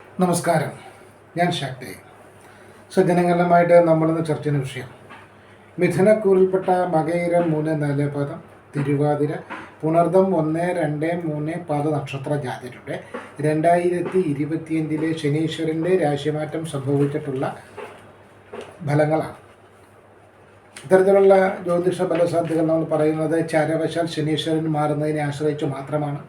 നമസ്കാരം. ഞാൻ ശക്തി. സജ്ജനങ്ങളുമായിട്ട് നമ്മളിന്ന് ചർച്ച ചെയ്യുന്ന വിഷയം. മിഥുനക്കൂറിൽപ്പെട്ട മകയിരം മൂന്ന് നാല് പദം തിരുവാതിര പുണർദം ഒന്ന് രണ്ട് മൂന്ന് പാദ നക്ഷത്ര ജാതിയുടെ രണ്ടായിരത്തി ഇരുപത്തിയഞ്ചിലെ ശനീശ്വരന്റെ രാശിമാറ്റം സംഭവിച്ചിട്ടുള്ള ഫലങ്ങളാണ്. ഇത്തരത്തിലുള്ള ജ്യോതിഷ ഫലസാധ്യതകൾ നമ്മൾ പറയുന്നത് ചരവശാൽ ശനീശ്വരൻ മാറുന്നതിനെ ആശ്രയിച്ച് മാത്രമാണ്.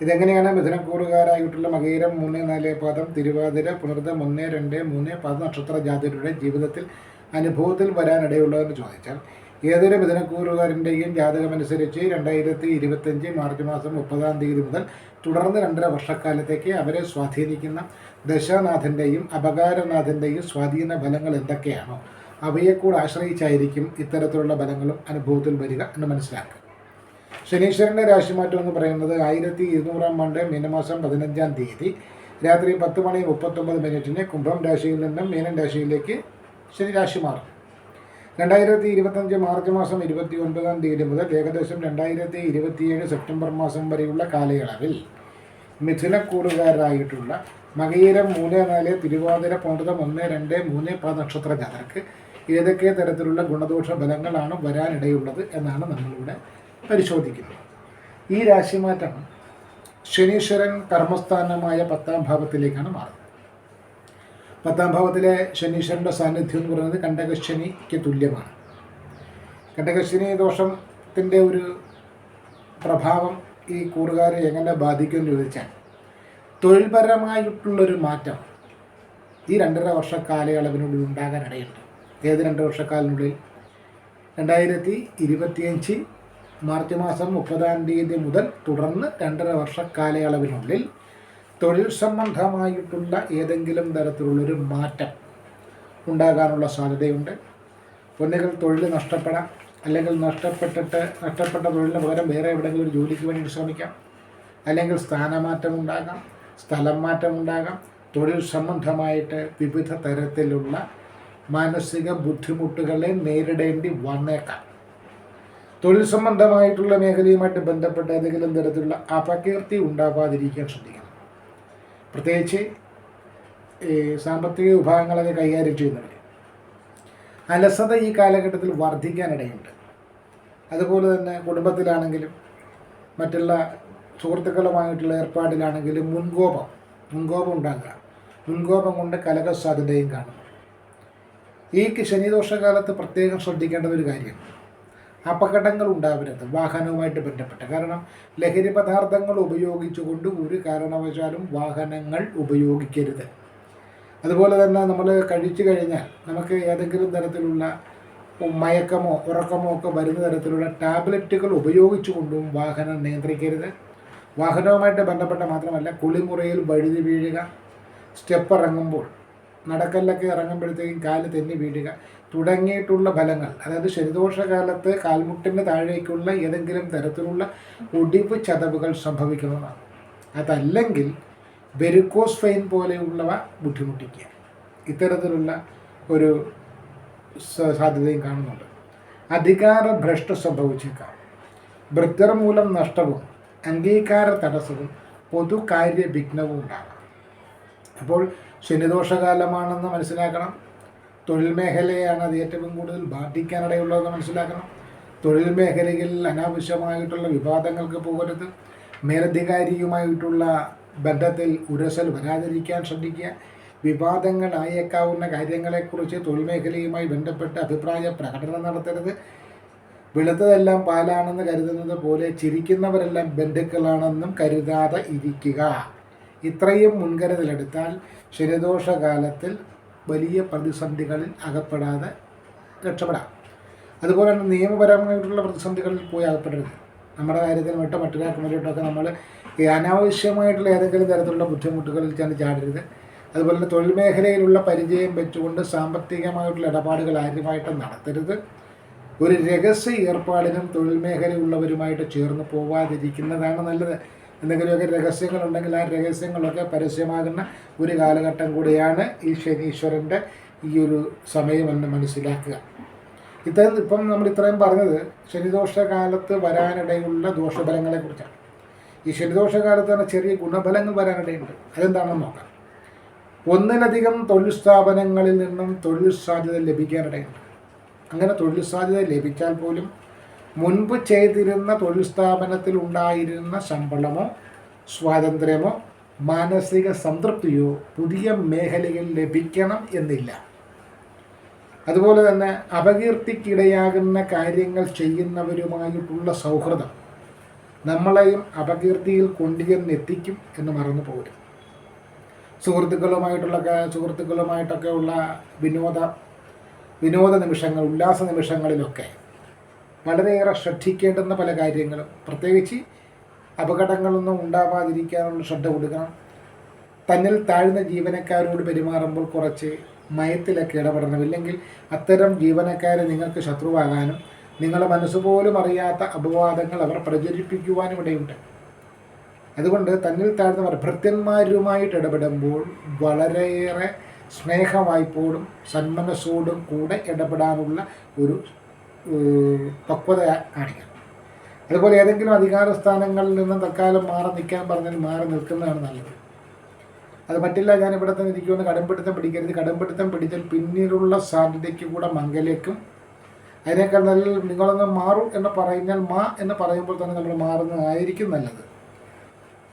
ഇതെങ്ങനെയാണ് മിഥുനക്കൂറുകാരായിട്ടുള്ള മകീരം മൂന്ന് നാല് പാദം തിരുവാതിര പുണർദം ഒന്ന് രണ്ട് മൂന്ന് പാദ നക്ഷത്ര ജാതിയുടെ ജീവിതത്തിൽ അനുഭവത്തിൽ വരാനിടയുള്ളതെന്ന് ചോദിച്ചാൽ ഏതൊരു മിഥുനക്കൂറുകാരന്റെയും ജാതകമനുസരിച്ച് രണ്ടായിരത്തി ഇരുപത്തഞ്ച് മാർച്ച് മാസം മുപ്പതാം തീയതി മുതൽ തുടർന്ന് രണ്ടര വർഷക്കാലത്തേക്ക് അവരെ സ്വാധീനിക്കുന്ന ദശാനാഥന്റെയും അപകാരനാഥന്റെയും സ്വാധീന ഫലങ്ങൾ എന്തൊക്കെയാണോ അവയെക്കൂടെ കൂടെ ആശ്രയിച്ചായിരിക്കും ഇത്തരത്തിലുള്ള ഫലങ്ങളും അനുഭവത്തിൽ വരിക എന്ന് മനസ്സിലാക്കുക. ശനീശ്വരന്റെ രാശിമാറ്റം എന്ന് പറയുന്നത് ആയിരത്തി ഇരുന്നൂറാം ആണ്ട് മീനമാസം പതിനഞ്ചാം തീയതി. രാത്രി പത്ത് മണി മുപ്പത്തൊമ്പത് മിനിറ്റിന് കുംഭം രാശിയിൽ നിന്നും മീനൻ രാശിയിലേക്ക് ശനി രാശി മാറും. രണ്ടായിരത്തി ഇരുപത്തഞ്ച് മാർച്ച് മാസം ഇരുപത്തി ഒൻപതാം തീയതി മുതൽ ഏകദേശം രണ്ടായിരത്തി ഇരുപത്തിയേഴ് സെപ്റ്റംബർ മാസം വരെയുള്ള കാലയളവിൽ മിഥുനക്കൂറുകാരായിട്ടുള്ള മകയിരം മൂന്ന് നാല് തിരുവാതിര പൗർതം ഒന്ന് രണ്ട് മൂന്ന് പ നക്ഷത്ര ജാതർക്ക് ഏതൊക്കെ തരത്തിലുള്ള ഗുണദോഷ ഫലങ്ങളാണ് വരാനിടയുള്ളത് എന്നാണ് നമ്മളിവിടെ പരിശോധിക്കുന്നത് ഈ രാശിമാറ്റം ശനീശ്വരൻ കർമ്മസ്ഥാനമായ പത്താം ഭാവത്തിലേക്കാണ് മാറുന്നത്. പത്താം ഭാവത്തിലെ ശനീശ്വരന്റെ സാന്നിധ്യം എന്ന് പറയുന്നത് കണ്ടകശനിക്ക് തുല്യമാണ്. കണ്ടകശനി ദോഷത്തിന്റെ ഒരു പ്രഭാവം ഈ കൂറുകാരെ എങ്ങനെ ബാധിക്കും എന്ന് ചോദിച്ചാൽ തൊഴിൽപരമായിട്ടുള്ളൊരു മാറ്റം ഈ രണ്ടര വർഷ കാലയളവിനുള്ളിൽ ഉണ്ടാകാനിടയുണ്ട് ഏത് രണ്ട് വർഷക്കാലിനുള്ളിൽ രണ്ടായിരത്തി ഇരുപത്തിയഞ്ച് മാർച്ച് മാസം മുപ്പതാം തീയതി മുതൽ തുടർന്ന് രണ്ടര വർഷക്കാലയളവിനുള്ളിൽ തൊഴിൽ സംബന്ധമായിട്ടുള്ള ഏതെങ്കിലും തരത്തിലുള്ളൊരു മാറ്റം ഉണ്ടാകാനുള്ള സാധ്യതയുണ്ട്. ഒന്നുകിൽ തൊഴിൽ നഷ്ടപ്പെടാം. അല്ലെങ്കിൽ നഷ്ടപ്പെട്ടിട്ട് നഷ്ടപ്പെട്ട തൊഴിലിന് പകരം വേറെ എവിടെയെങ്കിലും ഒരു ജോലിക്ക് വേണ്ടി ശ്രമിക്കാം. അല്ലെങ്കിൽ സ്ഥാനമാറ്റം ഉണ്ടാകാം സ്ഥലം മാറ്റം ഉണ്ടാകാം. തൊഴിൽ സംബന്ധമായിട്ട് വിവിധ തരത്തിലുള്ള മാനസിക ബുദ്ധിമുട്ടുകളെ നേരിടേണ്ടി വന്നേക്കാം. തൊഴിൽ സംബന്ധമായിട്ടുള്ള മേഖലയുമായിട്ട് ബന്ധപ്പെട്ട ഏതെങ്കിലും തരത്തിലുള്ള അപകീർത്തി ഉണ്ടാകാതിരിക്കാൻ ശ്രദ്ധിക്കണം. പ്രത്യേകിച്ച് സാമ്പത്തിക വിഭാഗങ്ങളൊക്കെ കൈകാര്യം ചെയ്യുന്നവർ അലസത ഈ കാലഘട്ടത്തിൽ വർദ്ധിക്കാനിടയുണ്ട്. അതുപോലെ തന്നെ കുടുംബത്തിലാണെങ്കിലും മറ്റുള്ള സുഹൃത്തുക്കളുമായിട്ടുള്ള ഏർപ്പാടിലാണെങ്കിലും മുൻകോപം മുൻകോപം ഉണ്ടാകുക. മുൻകോപം കൊണ്ട് കലക സാധ്യതയും കാണുന്നു. ഈ ശനിദോഷകാലത്ത് പ്രത്യേകം ശ്രദ്ധിക്കേണ്ട ഒരു കാര്യം അപകടങ്ങൾ ഉണ്ടാവരുത്. വാഹനവുമായിട്ട് ബന്ധപ്പെട്ട്. കാരണം ലഹരി പദാർത്ഥങ്ങൾ ഉപയോഗിച്ചുകൊണ്ട് ഒരു കാരണവശാലും വാഹനങ്ങൾ ഉപയോഗിക്കരുത്. അതുപോലെ തന്നെ നമ്മൾ കഴിച്ചു കഴിഞ്ഞാൽ നമുക്ക് ഏതെങ്കിലും തരത്തിലുള്ള മയക്കമോ ഉറക്കമോ ഒക്കെ വരുന്ന തരത്തിലുള്ള ടാബ്ലറ്റുകൾ ഉപയോഗിച്ചുകൊണ്ടും വാഹനം നിയന്ത്രിക്കരുത്. വാഹനവുമായിട്ട് ബന്ധപ്പെട്ട മാത്രമല്ല കുളിമുറയിൽ വഴുതി വീഴുക സ്റ്റെപ്പ് ഇറങ്ങുമ്പോൾ നടക്കല്ലൊക്കെ ഇറങ്ങുമ്പോഴത്തേക്കും കാൽ തെന്നി വീഴുക. തുടങ്ങിയിട്ടുള്ള ഫലങ്ങൾ അതായത് ശനിദോഷകാലത്ത് കാൽമുട്ടിന് താഴേക്കുള്ള ഏതെങ്കിലും തരത്തിലുള്ള ഒടിവ് ചതവുകൾ സംഭവിക്കുന്നതാണ്. അതല്ലെങ്കിൽ വെരിക്കോസ് പോലെയുള്ളവ ബുദ്ധിമുട്ടിക്കുക. ഇത്തരത്തിലുള്ള ഒരു സാധ്യതയും കാണുന്നുണ്ട്. അധികാര ഭ്രഷ്ട സംഭവിച്ചേക്കാം. വൃദ്ധർ മൂലം നഷ്ടവും അംഗീകാര തടസ്സവും പൊതുകാര്യ വിഘ്നവും ഉണ്ടാകാം. അപ്പോൾ ശനിദോഷകാലമാണെന്ന് മനസ്സിലാക്കണം. തൊഴിൽ മേഖലയാണ് അത് ഏറ്റവും കൂടുതൽ ബാധിക്കാനിടയുള്ളതെന്ന് മനസ്സിലാക്കണം. തൊഴിൽ മേഖലയിൽ അനാവശ്യമായിട്ടുള്ള വിവാദങ്ങൾക്ക് പോകരുത്. മേലധികാരിയുമായിട്ടുള്ള ബന്ധത്തിൽ ഉരസൽ വരാതിരിക്കാൻ ശ്രദ്ധിക്കുക. വിവാദങ്ങളായേക്കാവുന്ന കാര്യങ്ങളെക്കുറിച്ച് തൊഴിൽ മേഖലയുമായി ബന്ധപ്പെട്ട് അഭിപ്രായ പ്രകടനം നടത്തരുത്. വെളുത്തതെല്ലാം പാലാണെന്ന് കരുതുന്നത് പോലെ ചിരിക്കുന്നവരെല്ലാം ബന്ധുക്കളാണെന്നും കരുതാതെ ഇരിക്കുക. ഇത്രയും മുൻകരുതലെടുത്താൽ ശരദോഷകാലത്തിൽ വലിയ പ്രതിസന്ധികളിൽ അകപ്പെടാതെ രക്ഷപ്പെടാം. അതുപോലെ തന്നെ നിയമപരമായിട്ടുള്ള പ്രതിസന്ധികളിൽ പോയി അകപ്പെടരുത്. നമ്മുടെ കാര്യത്തിൽ വിട്ടോ മറ്റൊരാൾക്ക് വേണ്ടിയിട്ടൊക്കെ നമ്മൾ ഈ അനാവശ്യമായിട്ടുള്ള ഏതെങ്കിലും തരത്തിലുള്ള ബുദ്ധിമുട്ടുകളിൽ ചെന്ന് ചാടരുത്. അതുപോലെ തന്നെ തൊഴിൽ മേഖലയിലുള്ള പരിചയം വെച്ചുകൊണ്ട് സാമ്പത്തികമായിട്ടുള്ള ഇടപാടുകൾ ആരുമായിട്ടും നടത്തരുത്. ഒരു രഹസ്യ ഏർപ്പാടിനും തൊഴിൽ മേഖലയുള്ളവരുമായിട്ട് ചേർന്ന് പോവാതിരിക്കുന്നതാണ് നല്ലത്. എന്തെങ്കിലുമൊക്കെ രഹസ്യങ്ങളുണ്ടെങ്കിൽ ആ രഹസ്യങ്ങളൊക്കെ പരസ്യമാകുന്ന ഒരു കാലഘട്ടം കൂടിയാണ് ഈ ശനീശ്വരന്റെ ഈ ഒരു സമയമെന്ന് മനസ്സിലാക്കുക. ഇത്തരം ഇപ്പം നമ്മൾ ഇത്രയും പറഞ്ഞത് ശനിദോഷകാലത്ത് വരാനിടയുള്ള ദോഷഫലങ്ങളെക്കുറിച്ചാണ് ഈ ശനിദോഷകാലത്ത് തന്നെ ചെറിയ ഗുണഫലങ്ങൾ വരാനിടയുണ്ട്. അതെന്താണെന്ന് നോക്കാം. ഒന്നിലധികം തൊഴിൽ സ്ഥാപനങ്ങളിൽ നിന്നും തൊഴിൽ സാധ്യത ലഭിക്കാനിടയുണ്ട്. അങ്ങനെ തൊഴിൽ സാധ്യത ലഭിച്ചാൽ പോലും മുൻപ് ചെയ്തിരുന്ന തൊഴിൽ സ്ഥാപനത്തിൽ ഉണ്ടായിരുന്ന ശമ്പളമോ സ്വാതന്ത്ര്യമോ മാനസിക സംതൃപ്തിയോ പുതിയ മേഖലയിൽ ലഭിക്കണം എന്നില്ല. അതുപോലെ തന്നെ അപകീർത്തിക്കിടയാകുന്ന കാര്യങ്ങൾ ചെയ്യുന്നവരുമായിട്ടുള്ള സൗഹൃദം നമ്മളെയും അപകീർത്തിയിൽ കൊണ്ടുചെന്നെത്തിക്കും എന്ന് മറന്നു പോകരുത് സുഹൃത്തുക്കളുമായിട്ടുള്ള സുഹൃത്തുക്കളുമായിട്ടൊക്കെ ഉള്ള വിനോദ വിനോദ നിമിഷങ്ങൾ ഉല്ലാസ നിമിഷങ്ങളിലൊക്കെ വളരെയേറെ ശ്രദ്ധിക്കേണ്ടുന്ന പല കാര്യങ്ങളും. പ്രത്യേകിച്ച് അപകടങ്ങളൊന്നും ഉണ്ടാവാതിരിക്കാനുള്ള ശ്രദ്ധ കൊടുക്കണം. തന്നിൽ താഴ്ന്ന ജീവനക്കാരോട് പെരുമാറുമ്പോൾ കുറച്ച് മയത്തിലൊക്കെ ഇടപെടണം. ഇല്ലെങ്കിൽ അത്തരം ജീവനക്കാരെ നിങ്ങൾക്ക് ശത്രുവാകാനും നിങ്ങളുടെ മനസ്സുപോലും അറിയാത്ത അപവാദങ്ങൾ അവർ പ്രചരിപ്പിക്കുവാനും ഇടയുണ്ട്. അതുകൊണ്ട് തന്നിൽ താഴ്ന്നവർ ഭൃത്യന്മാരുമായിട്ട് ഇടപെടുമ്പോൾ വളരെയേറെ സ്നേഹവായ്പോടും സന്മനസ്സോടും കൂടെ ഇടപെടാനുള്ള ഒരു പക്വത കാണിക്കണം. അതുപോലെ ഏതെങ്കിലും അധികാര സ്ഥാനങ്ങളിൽ നിന്ന് തൽക്കാലം മാറി നിൽക്കാൻ പറഞ്ഞാൽ മാറി നിൽക്കുന്നതാണ് നല്ലത്. അത് പറ്റില്ല ഞാൻ ഇവിടെ തന്നെ ഇരിക്കുമെന്ന് കടമ്പിടുത്തം പിടിക്കരുത്. കടമ്പിടുത്തം പിടിച്ചാൽ പിന്നീടുള്ള സാധ്യതയ്ക്ക് കൂടെ മംഗലേക്കും. അതിനേക്കാൾ നല്ല നിങ്ങളൊന്ന് മാറും എന്ന് പറഞ്ഞാൽ മാ എന്ന് പറയുമ്പോൾ തന്നെ നമ്മൾ മാറുന്നതായിരിക്കും നല്ലത്.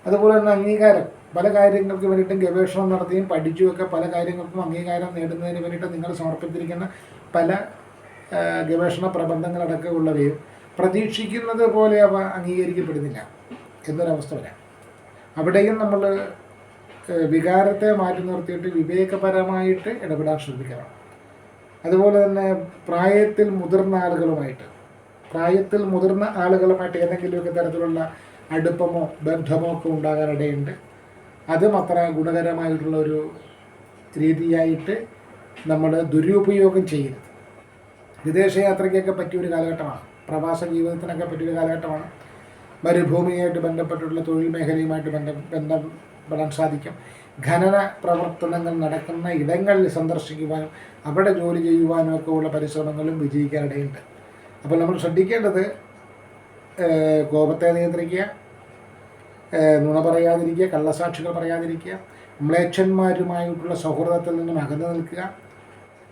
അതുപോലെ തന്നെ അംഗീകാരം. പല കാര്യങ്ങൾക്ക് വേണ്ടിയിട്ടും ഗവേഷണം നടത്തിയും പഠിച്ചുമൊക്കെ പല കാര്യങ്ങൾക്കും അംഗീകാരം നേടുന്നതിന് വേണ്ടിയിട്ട് നിങ്ങൾ സമർപ്പിച്ചിരിക്കുന്ന പല ഗവേഷണ പ്രബന്ധങ്ങളടക്കം ഉള്ളവയും പ്രതീക്ഷിക്കുന്നത് പോലെ അവ അംഗീകരിക്കപ്പെടുന്നില്ല എന്നൊരവസ്ഥ വരാം. അവിടെയും നമ്മൾ വികാരത്തെ മാറ്റി നിർത്തിയിട്ട് വിവേകപരമായിട്ട് ഇടപെടാൻ ശ്രമിക്കണം. അതുപോലെ തന്നെ പ്രായത്തിൽ മുതിർന്ന ആളുകളുമായിട്ട് പ്രായത്തിൽ മുതിർന്ന ആളുകളുമായിട്ട് ഏതെങ്കിലുമൊക്കെ തരത്തിലുള്ള അടുപ്പമോ ബന്ധമോ ഒക്കെ ഉണ്ടാകാനിടയുണ്ട് അതും അത്ര ഗുണകരമായിട്ടുള്ള ഒരു രീതിയായിട്ട് നമ്മൾ ദുരുപയോഗം ചെയ്യരുത്. വിദേശയാത്രയ്ക്കൊക്കെ പറ്റിയൊരു കാലഘട്ടമാണ്. പ്രവാസ ജീവിതത്തിനൊക്കെ പറ്റിയൊരു കാലഘട്ടമാണ്. മരുഭൂമിയായിട്ട് ബന്ധപ്പെട്ടുള്ള തൊഴിൽ മേഖലയുമായിട്ട് ബന്ധം ബന്ധപ്പെടാൻ സാധിക്കും. ഖനന പ്രവർത്തനങ്ങൾ നടക്കുന്ന ഇടങ്ങളിൽ സന്ദർശിക്കുവാനും അവിടെ ജോലി ചെയ്യുവാനും ഒക്കെ ഉള്ള പരിശ്രമങ്ങളും വിജയിക്കാനിടയുണ്ട്. അപ്പോൾ നമ്മൾ ശ്രദ്ധിക്കേണ്ടത് കോപത്തെ നിയന്ത്രിക്കുക നുണ പറയാതിരിക്കുക കള്ളസാക്ഷികൾ പറയാതിരിക്കുക മ്ലേച്ഛന്മാരുമായിട്ടുള്ള സൗഹൃദത്തിൽ നിന്നും അകന്നു നിൽക്കുക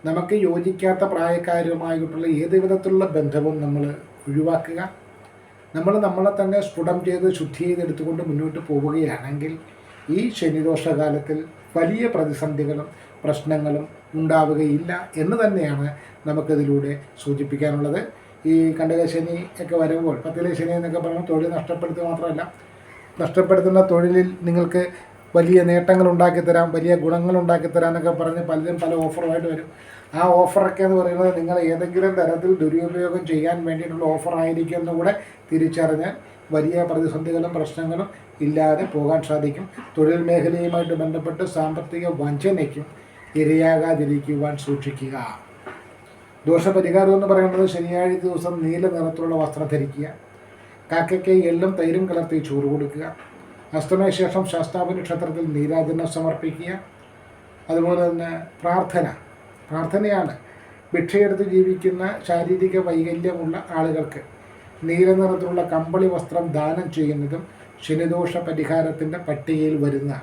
നമുക്ക് യോജിക്കാത്ത പ്രായക്കാരുമായിട്ടുള്ള ഏത് വിധത്തിലുള്ള ബന്ധവും നമ്മൾ ഒഴിവാക്കുക. നമ്മൾ നമ്മളെ തന്നെ സ്ഫുടം ചെയ്ത് ശുദ്ധി ചെയ്തെടുത്തുകൊണ്ട് മുന്നോട്ട് പോവുകയാണെങ്കിൽ ഈ ശനിദോഷകാലത്തിൽ വലിയ പ്രതിസന്ധികളും പ്രശ്നങ്ങളും ഉണ്ടാവുകയില്ല എന്ന് തന്നെയാണ് നമുക്കിതിലൂടെ സൂചിപ്പിക്കാനുള്ളത്. ഈ കണ്ടക ശനി ഒക്കെ വരുമ്പോൾ പത്തിലെ ശനി എന്നൊക്കെ പറയുമ്പോൾ തൊഴിൽ നഷ്ടപ്പെടുത്തുക മാത്രമല്ല നഷ്ടപ്പെടുത്തുന്ന തൊഴിലിൽ നിങ്ങൾക്ക് വലിയ നേട്ടങ്ങൾ ഉണ്ടാക്കി തരാം വലിയ ഗുണങ്ങൾ ഉണ്ടാക്കി തരാം എന്നൊക്കെ പറഞ്ഞ് പലരും പല ഓഫറുമായിട്ട് വരും. ആ ഓഫറൊക്കെ എന്ന് പറയുന്നത് നിങ്ങൾ ഏതെങ്കിലും തരത്തിൽ ദുരുപയോഗം ചെയ്യാൻ വേണ്ടിയിട്ടുള്ള ഓഫറായിരിക്കും എന്ന് കൂടെ തിരിച്ചറിഞ്ഞ് വലിയ പ്രതിസന്ധികളും പ്രശ്നങ്ങളും ഇല്ലാതെ പോകാൻ സാധിക്കും. തൊഴിൽ മേഖലയുമായിട്ട് ബന്ധപ്പെട്ട് സാമ്പത്തിക വഞ്ചനയ്ക്കും ഇരയാകാതിരിക്കുവാൻ സൂക്ഷിക്കുക. ദോഷപരിഹാരം എന്ന് പറയുന്നത് ശനിയാഴ്ച ദിവസം നീല നിറത്തിലുള്ള വസ്ത്രം ധരിക്കുക. കാക്കയ്ക്ക് എള്ളും തൈരും കലർത്തി ചോറ് കൊടുക്കുക. അസ്തമയ ശേഷം ശാസ്താവിന് ക്ഷേത്രത്തിൽ നീരാജനം സമർപ്പിക്കുക. അതുപോലെ തന്നെ പ്രാർത്ഥന. പ്രാർത്ഥനയാണ് ഭിക്ഷയെടുത്ത് ജീവിക്കുന്ന ശാരീരിക വൈകല്യമുള്ള ആളുകൾക്ക് നീല നിറത്തിലുള്ള കമ്പളി വസ്ത്രം ദാനം ചെയ്യുന്നതും ശനിദോഷ പരിഹാരത്തിന്റെ പട്ടികയിൽ വരുന്ന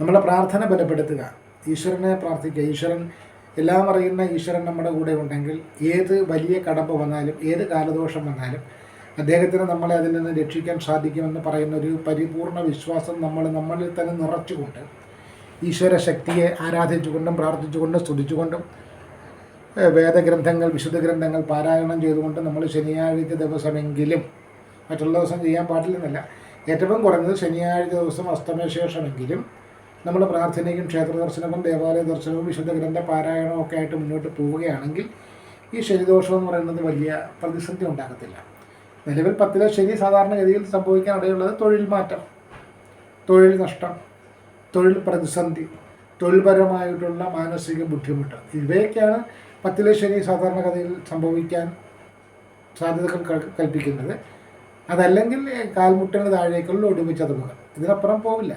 നമ്മുടെ പ്രാർത്ഥന ബലപ്പെടുത്തുക. ഈശ്വരനെ പ്രാർത്ഥിക്കുക. ഈശ്വരൻ എല്ലാം അറിയുന്ന ഈശ്വരൻ നമ്മുടെ കൂടെ ഉണ്ടെങ്കിൽ ഏത് വലിയ കടമ്പ വന്നാലും ഏത് കാലദോഷം വന്നാലും അദ്ദേഹത്തിന് നമ്മളെ അതിൽ നിന്ന് രക്ഷിക്കാൻ സാധിക്കുമെന്ന് പറയുന്ന ഒരു പരിപൂർണ വിശ്വാസം നമ്മൾ നമ്മളിൽ തന്നെ നിറച്ചുകൊണ്ട് ഈശ്വര ശക്തിയെ ആരാധിച്ചുകൊണ്ടും പ്രാർത്ഥിച്ചുകൊണ്ടും സ്തുതിച്ചുകൊണ്ടും വേദഗ്രന്ഥങ്ങൾ വിശുദ്ധ ഗ്രന്ഥങ്ങൾ പാരായണം ചെയ്തുകൊണ്ട് നമ്മൾ ശനിയാഴ്ച ദിവസമെങ്കിലും മറ്റുള്ള ദിവസം ചെയ്യാൻ പാടില്ലെന്നല്ല. ഏറ്റവും കുറഞ്ഞത് ശനിയാഴ്ച ദിവസം അസ്തമയശേഷമെങ്കിലും നമ്മൾ പ്രാർത്ഥനയും ക്ഷേത്ര ദർശനവും ദേവാലയ ദർശനവും വിശുദ്ധ ഗ്രന്ഥ പാരായണവും ഒക്കെ ആയിട്ട് മുന്നോട്ട് പോവുകയാണെങ്കിൽ ഈ ശനിദോഷം എന്ന് പറയുന്നത് വലിയ പ്രതിസന്ധി ഉണ്ടാകത്തില്ല. നിലവിൽ പത്തിലെ ശനി സാധാരണഗതിയിൽ സംഭവിക്കാൻ ഇടയുള്ളത് തൊഴിൽ മാറ്റം തൊഴിൽ നഷ്ടം തൊഴിൽ പ്രതിസന്ധി തൊഴിൽപരമായിട്ടുള്ള മാനസിക ബുദ്ധിമുട്ട്. ഇവയൊക്കെയാണ് പത്തിലെ ശനി സാധാരണഗതിയിൽ സംഭവിക്കാൻ സാധ്യതകൾ കൽപ്പിക്കുന്നത്. അതല്ലെങ്കിൽ കാൽമുട്ടിന് താഴേക്കുള്ള ഒടുമിച്ച തുകകൾ ഇതിനപ്പുറം പോവില്ല.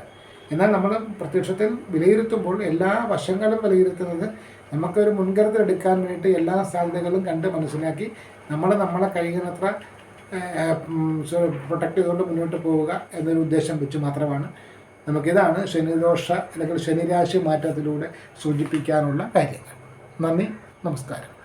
എന്നാൽ നമ്മൾ പ്രത്യക്ഷത്തിൽ വിലയിരുത്തുമ്പോൾ എല്ലാ വശങ്ങളും വിലയിരുത്തുന്നത് നമുക്കൊരു മുൻകരുതൽ എടുക്കാൻ വേണ്ടി എല്ലാ സാധ്യതകളും കണ്ട് മനസ്സിലാക്കി നമ്മൾ നമ്മളെ കഴിയുന്നത്ര പ്രൊട്ടക്റ്റ് ചെയ്തുകൊണ്ട് മുന്നോട്ട് പോവുക എന്നൊരു ഉദ്ദേശം വെച്ച് മാത്രമാണ് നമുക്കിതാണ് ശനിദോഷ അല്ലെങ്കിൽ ശനിരാശി മാറ്റത്തിലൂടെ സൂചിപ്പിക്കാനുള്ള കാര്യങ്ങൾ. നന്ദി നമസ്കാരം.